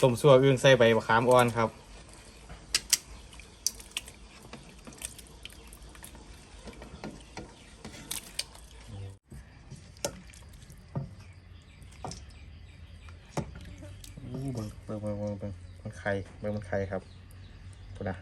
ต้มซั่วอึ่งใส่ใบมะขามอ่อนครับอู้บิ่งเบิ่งเบิ่งเบิ่งเบิ่งมันไข่เบิ่งมันไข่ครับพูดนะ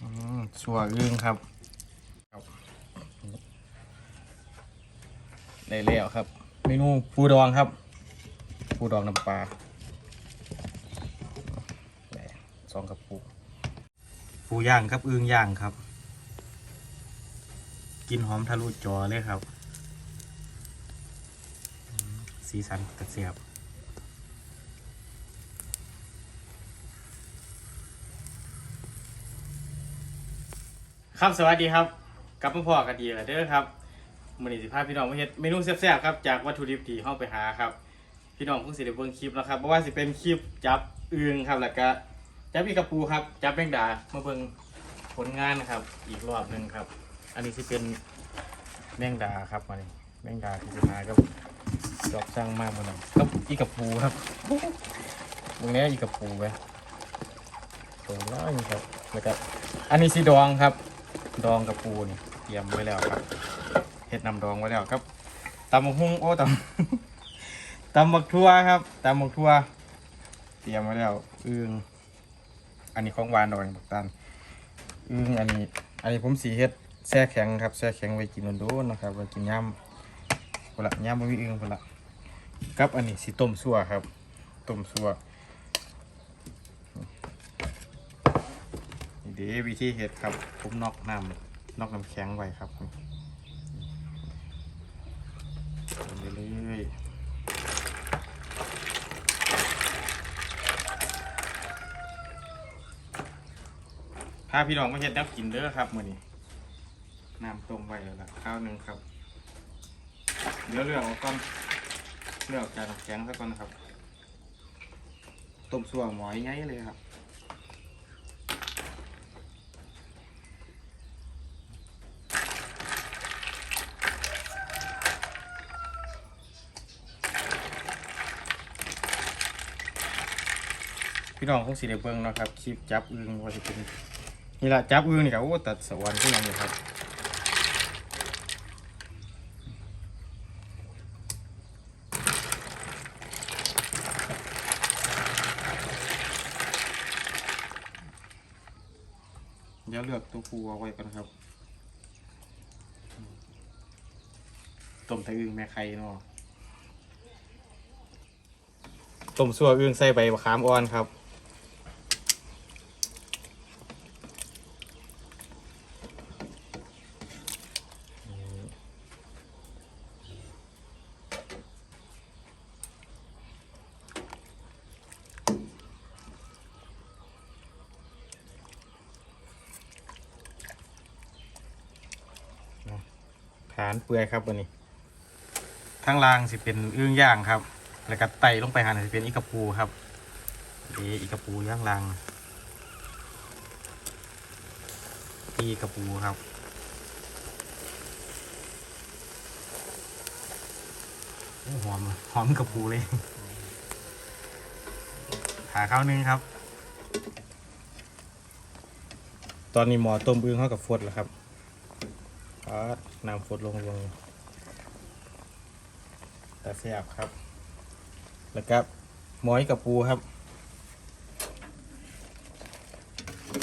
อืมสัวอึ้งครับครับ ได้แล้วครับ เมนูปูดองครับปูดองน้ำปลาได้สองกับปูปูย่างครับอึ้งย่างครับกลินหอมทะลุจอเลยครับอืมสีสันกระเสียบครับสวัสดีครับ กลับมาพอกันดีแล้วเด้อครับ มื้อนี้สิพาพี่น้องมาเฮ็ดเมนูแซ่บๆครับจากวัตถุดิบที่เฮาไปหาครับ พี่น้องคงสิได้เบิ่งคลิปแล้วครับบ่ว่าสิเป็นคลิปจับอึ่งครับแล้วก็จับอีกระปูครับ จับแมงดามาเบิ่งผลงานครับ อีกรอบหนึงครับ อันนี้สิเป็นแมงดาครับมานี่แมงดาที่จะมาก็ดอกสร้างมากมันนก็อีกับปูครับตรงนี้อีกับปูไปตัวน้อยครับแล้วก็อันนี้สีดองครับ ดองกับปูนี่เตรียมไว้แล้วครับ เห็ดนำดองไว้แล้วครับตำบักหุ่งโอ้ตำตำบักทั่วครับตำบักทั่วเตรียมไว้แล้วอึงอันนี้ของหวานดองบักตันอึงอันนี้ อันนี้ผมสีเฮ็ดแช่แข็งครับแช่แข็งไว้กินโดนๆนะครับไว้กินย่ำพุ่นละย่ำบ่มีอึ่งพุ่นละกับอันนี้สิต้มซั่วครับต้มซั่วนี่เด้วิธีเฮ็ดครับผมนอกน้ำนอกน้ำแข็งไว้ครับ เลยพาพี่น้องมาเฮ็ดน้ำกินเด้อครับมื้อนี้น้ำต้มไว้แล้วละข้าวหนึ่งครับ เดี๋ยวเลือกเอาก่อนเลือกจากน้ำแข็งซะก่อนนะครับ ต้มส่วหมอยไงเลยครับ น้องคงสีได้เบิ่งเนาะครับคลิปจับอึงว่าจะเป็นนี่แหละจับอึงนี่ครับโอ้ตัดสวรรค์ขึ้นมาเลยครับเดี๋ยวเลือกตัวปูเอาไว้ก่อนครับต้มไทอึ่งแม่ไข่เนาะต้มซั่วอึ่งใส่ใบมะขามอ่อนครับ ฐานเปื่อยครับวันนี้ข้างล่างสิเป็นอึ้งย่างครับ แล้วก็ไต่ลงไปหาสิเป็นอีกระปูครับนี่อีกระปูย่างล่างอีกระปูครับหอมหอมกระปูเลยหาข้าวนึงครับ ตอนนี้หมอต้มอึ้งเข้ากับฟดแล้วครับ ปาดน้ำฝดลงลงแต่แซ่บครับ แล้วก็หมอยกับปูครับ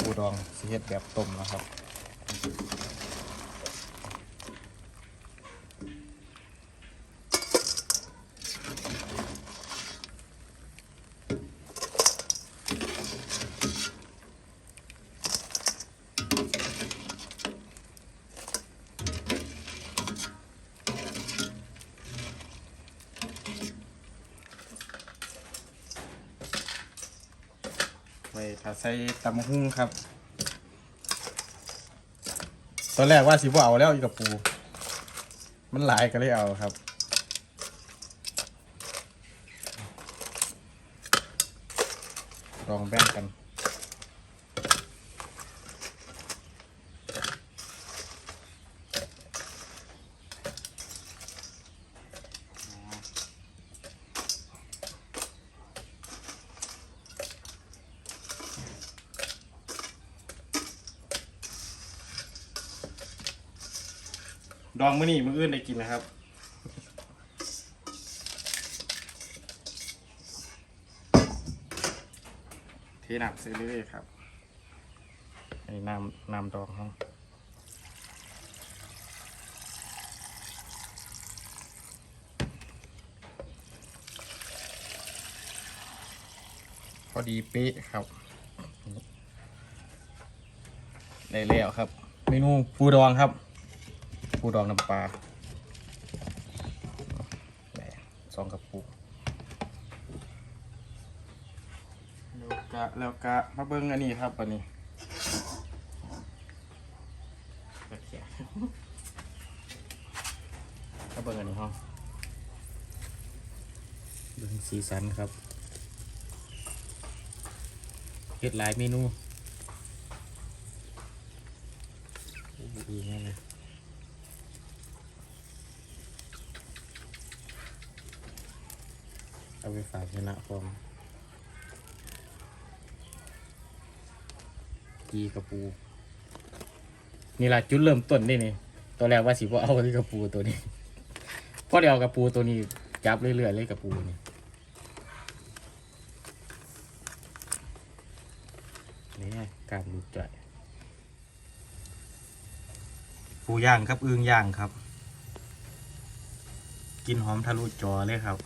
ปูดองสีเฮ็ดแบบต้มนะครับ ถ้าใส่ตำหุ้งครับ ตอนแรกว่าสิบ่เอาแล้วอีกับปู มันหลายก็เลยเอาครับลองแบ่งกัน ดองมื้อนี้มื้ออื่นได้กินนะครับ เทน้ำใส่เรื่อยๆครับไอ้น้ำน้ำดองเขาพอดีเป๊ะครับได้แล้วครับ เมนูปูดองครับ ปูดองน้ำปลาแหม่สองกระปุกแล้วกะแล้วกะมาเบิ้งอันนี้ครับอันนี้กระเทียมมาเบิ้งอันนี้ห้องเบิ้งสีสันครับเฮ็ดหลายเมนูดีแน่เลย เอาไปฝากชนะฟอมกีกระปู นี่ละจุดเริ่มต้นนี่นี่ตัวแรกว่าสิว่าเอาที่กระปูตัวนี้พอเดียวกระปูตัวนี้จับเรื่อยๆเลยกระปูนี่นี่การดูจ่อยปูย่างครับอึ่งย่างครับ กินหอมทะลุจอเลยครับ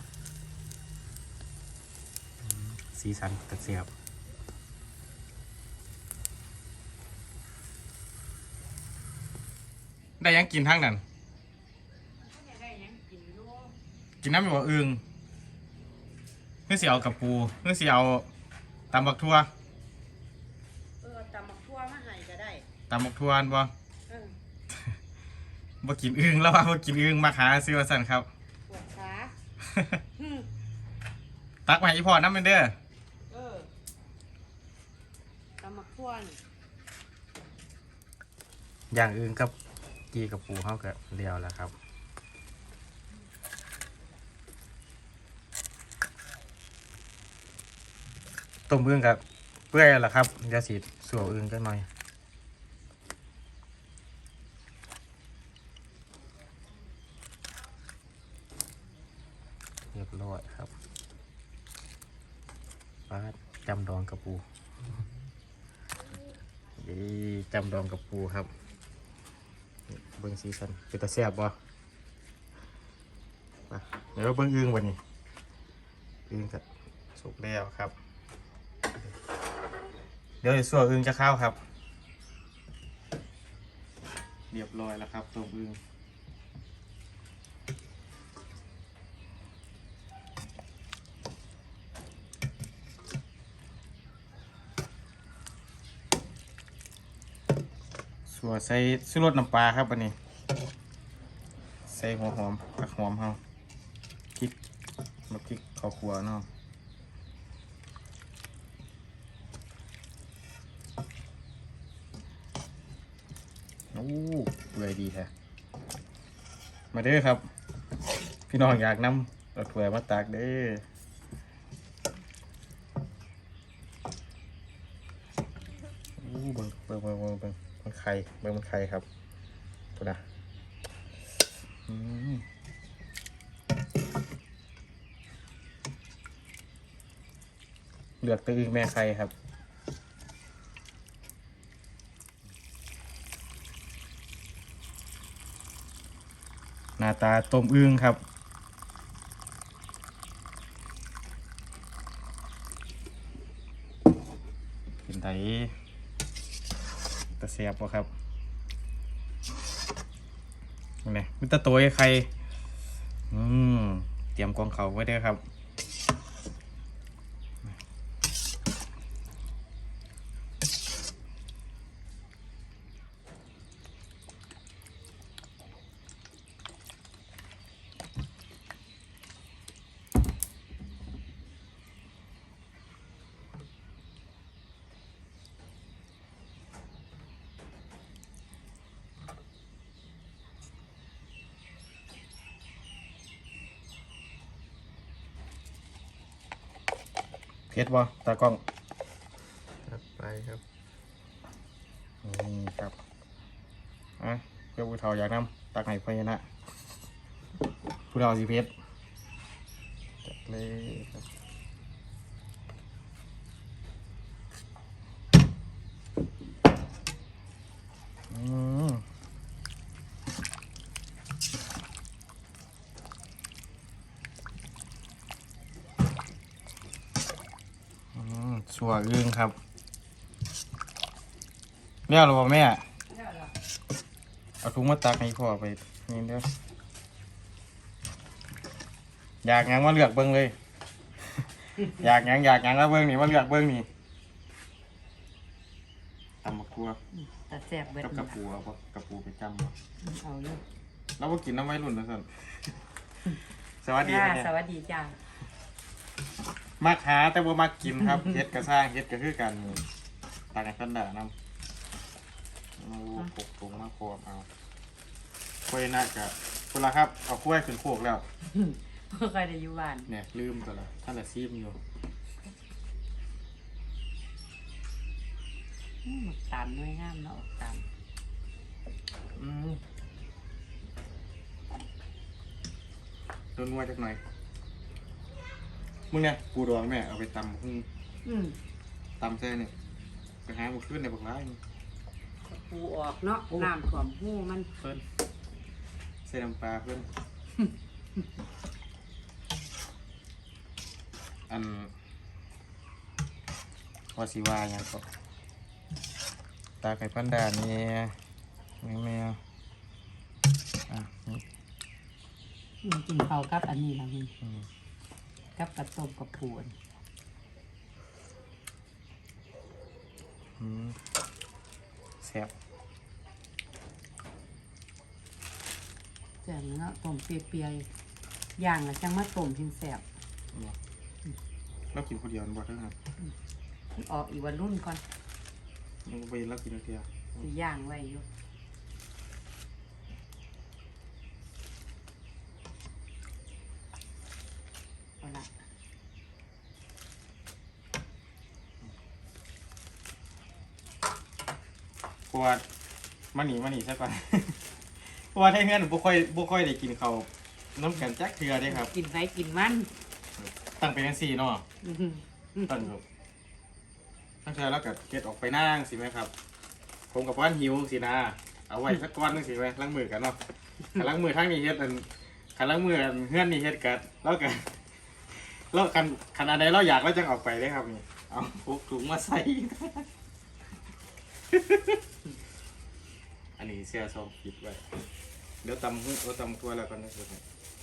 สีสันกระเสียบได้ยังกินทั้งนั้น กินน้ำอยู่ว่าอึ่งเพื่อสิเอากับปูเพื่อสิเอาตำบักทั่วเออตำบักทั่วมาให้ก็ได้ตำบักทั่วอันบ่เออบ่กินอึ่งแล้วว่าบ่กินอึ่งมาหาซื้อว่าสั่นครับ ปวดขาหึตักมาให้อีพ่อน้ำเป็นเด้อเออ ตำบักทั่วนี่อย่างอื่นกับกีกับปูเข้าก็เรียวแล้วครับต้มอึ่งกับเปื่อยแล้วครับเดี๋ยวสีสัวอึ่งกันหน่อยเรียบร้อยครับปลาจำดองกับปู ดีจำดองกับปูครับ เบิ้งสีสันเป็นตาแซ่บบ่เดี๋ยวเบิ้งอึ้งวันนี้อึ้งกับสุกแล้วครับ เดี๋ยวส่วนอึ้งจะเข้าครับ เรียบร้อยแล้วครับตัวอึ้ง ส่วใส่ซื้อรสน้ำปลาครับวันนี้ ใส่หัวหอมผักหอมเฮาพริกมาพริกข้าวคั่วเนาะโอ้เปื่อยดีแท้มาเด้อครับ พี่น้องอยากนำเอาถวยมาตากเด้อโอ้เบิ่งเบิ่งเบิ่งเบิ่งเบิ่ง มันไข่เบิ่งมันไข่ครับตัวนะอืมเลือกตัวอึงแม่ใครครับหน้าตาต้มอึ้งครับเป็นไท ตะเสียบวะครับนี่มิตรตัวใคร อืม เตรียมกองเขาไว้ด้วยครับ เพชรบ่ตากล้องครับไปครับนี่ครับอะเพื่อผู้เฒ่าอยากนำตักให้พญานะผู้เราสิเพชรจัดเลยครับอืมอื มสัวอึ้งครับแม่เอาหรือเปล่าแม่ เอาถุงมาตักให้พ่อไปนี่เด้ออยากหยังมาเลือกเบิ้งเลย อยากหยังอยากหยังแล้วเบิ้งนี่มาเลือกเบิ้งนี่ตำมะกรัวแต่แซ่บเบิดกับกระปูเอาปะกระปูไปจำบ่เอาอยู่เราก็กินน้ำไว้รุ่นนะสันสวัสดีจ้าครับเนี่ยสวัสดีจ้า มักหาแต่ว่ามักกินครับ เฮ็ดกระซ่างเฮ็ดก็คือกันนี่ตากให้พันด่านำมาปกถุงมาโคมเอาคุยนะกะคุณละครับ เอาคุ้ยขึ้นโคกแล้วบ่ค่อยได้อยู่บ้านเนี่ยลืมตัวละท่านละซีมอยู่อื้อหมักตามน้อยงามเนาะออกตามอืมโดนนัวจักหน่อย มึงเนี่ยปูดองแม่เอาไปตำพึ่งอืมตำแซ่เนี่ยไปหาหมดขึ้นในบักร้ายนี่ปูออกเนาะน้ำท่วมหูมันเพิ่นใส่น้ำปลาเพิ่นอันว่าสิว่าหยังก็ตาไก่พันดานี่แม่แม่อะนี่ อืมกินข้าวกับอันนี้ล่ะนี่ อืม กับกระต้มกับปูนอืมแซ่บแซ่บเนาะต้มเปรียๆย่างแล้วจังมาต้มถึงแซ่บเนี่ยเรากินคนเดียวมันบ่ได้ครับออกอีกวันรุ่นก่อนมึงไปเรากินคนเดียวสิย่างไว้อยู่ เอาละ เพราะว่ามันหนีมันหนีซะก่อน เพราะว่าถ้าเงินบ่ค่อยบ่ค่อยได้กินข้าวน้ำกันจักเทื่อเด้ครับ กินไผกินมันตั้งเป็นจังซี่เนาะอื้อหือตั้งครับตั้งแต่แล้วก็เก็ดออกไปนั่งสิไหมครับ ผมกับว่านหิวสินะเอาไว้สักก้อนหนึงสิไหมล้างมือกันเนาะขันล้างมือทั้งนี้เฮ็ดอันขันล้างมืออันเฮือนนี่เฮ็ดกันแล้วกันแล้วกันขันอันใดเราอยากเราจังออกไปได้ครับนี่เอาพกถุงมาใส่อั นนี้เสื้อซองปิดไว้ เดี๋ยวตำหุ้เราตำตัวแล้วกันนะครับ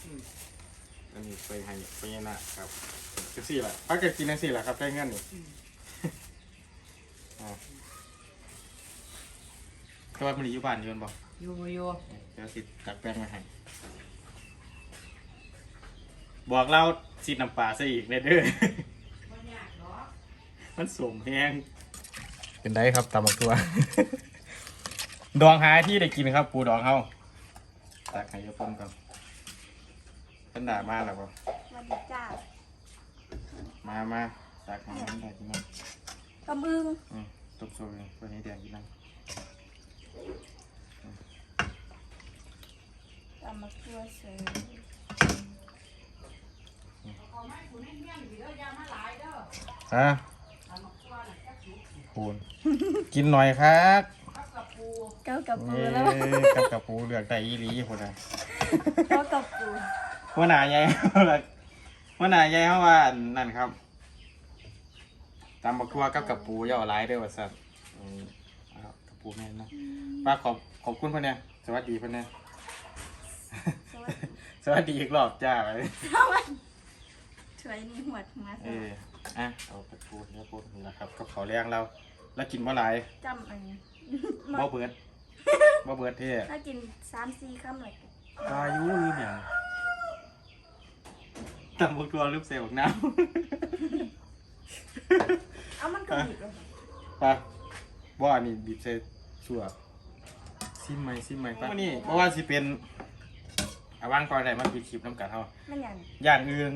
อืมอันนี้ไปให้ไปยนะครับจังสี่แหละพักกันกินจังสี่แหละครับได้เงินนี่อ่าแต่ว่ามันอยู่บ้านอยู่แม่นบ่อยู่อยู่เดี๋ยวสิตักแป้งมาให้บอกเราสิน้ำปลาซะอีกเด้อเด้อมันสมแห้งเป็นได้ครับตำบักตัว ดองหาที่ได้กินครับ ปูดองเฮาตักให้ยกต้มกันเป็นด่ามาแล้วบ่สวัสดีจ้ามามาตักให้มันได้กินนะกำอึงอืมต้มโซ่เลยวันนี้แดงกินนะตำมะกรัวเสือฮะปูนกินหน่อยครับ เก้ากับปูเอ้แล้วยกับกับปูเหลือกแต่อีหลีคนน่ะเก้ากับปูหัวหน้าใหญ่เขาล่ะหัวหน้าใหญ่เขาว่านั่นครับตำบักทั่วกับกับปูอย่าเอาหลายเด้อว่าซั่นอืมเอากับปูแม่นเนาะป้าขอบขอบคุณเพิ่นเนี่ยสวัสดีเพิ่นเนี่ยสวัสดีสวัสดีอีกรอบจ้าไปช่วยนี่หวดมาเอออะเอาไปปูเนื้อปูนี่นะครับกับเขาวเลี้ยงเราแล้วกินบ่หลายจำอันนี้ บ่เบิด บ่เบิดเท่ถ้ากินสามสี่คำเลยอายุลืมอย่างตำบักทั่วลืมเซลล์น้ำเอามันก็บีบเลยไปว่าอันนี้บีบใส่สัวซิมไหมซิมไหมปะวันนี้เพราะว่าสิเป็นอาว่างก่อนไหนมาปิดคลิปน้ำกันเท่ามันอย่างย่างเอือง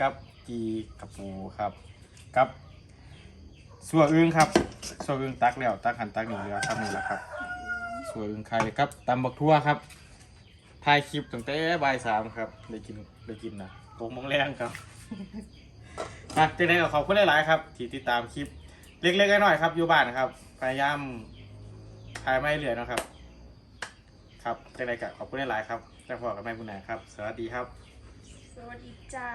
กับกีกับปูครับกับสัวเอืองครับสัวเอืองตักแล้วตักหันตักหนึ่งเรือครับนี่แหละครับ สัวเอืองไข่กับตำบักทั่วครับถ่ายคลิปตั้งแต่บ่ายสามครับ ได้กินได้กินนะตกโมงแรงครับอะจังไดก็ขอบคุณหลาย ๆ ครับ ที่ติดตามคลิป เล็ก ๆ น้อยๆครับอยู่บ้านครับ พยายามถ่ายไม่เหลือนะครับ ครับจังไดก็ขอบคุณหลาย ๆ ครับแล้วพอกันใหม่บุญไหนครับ สวัสดีครับ สวัสดีจ้า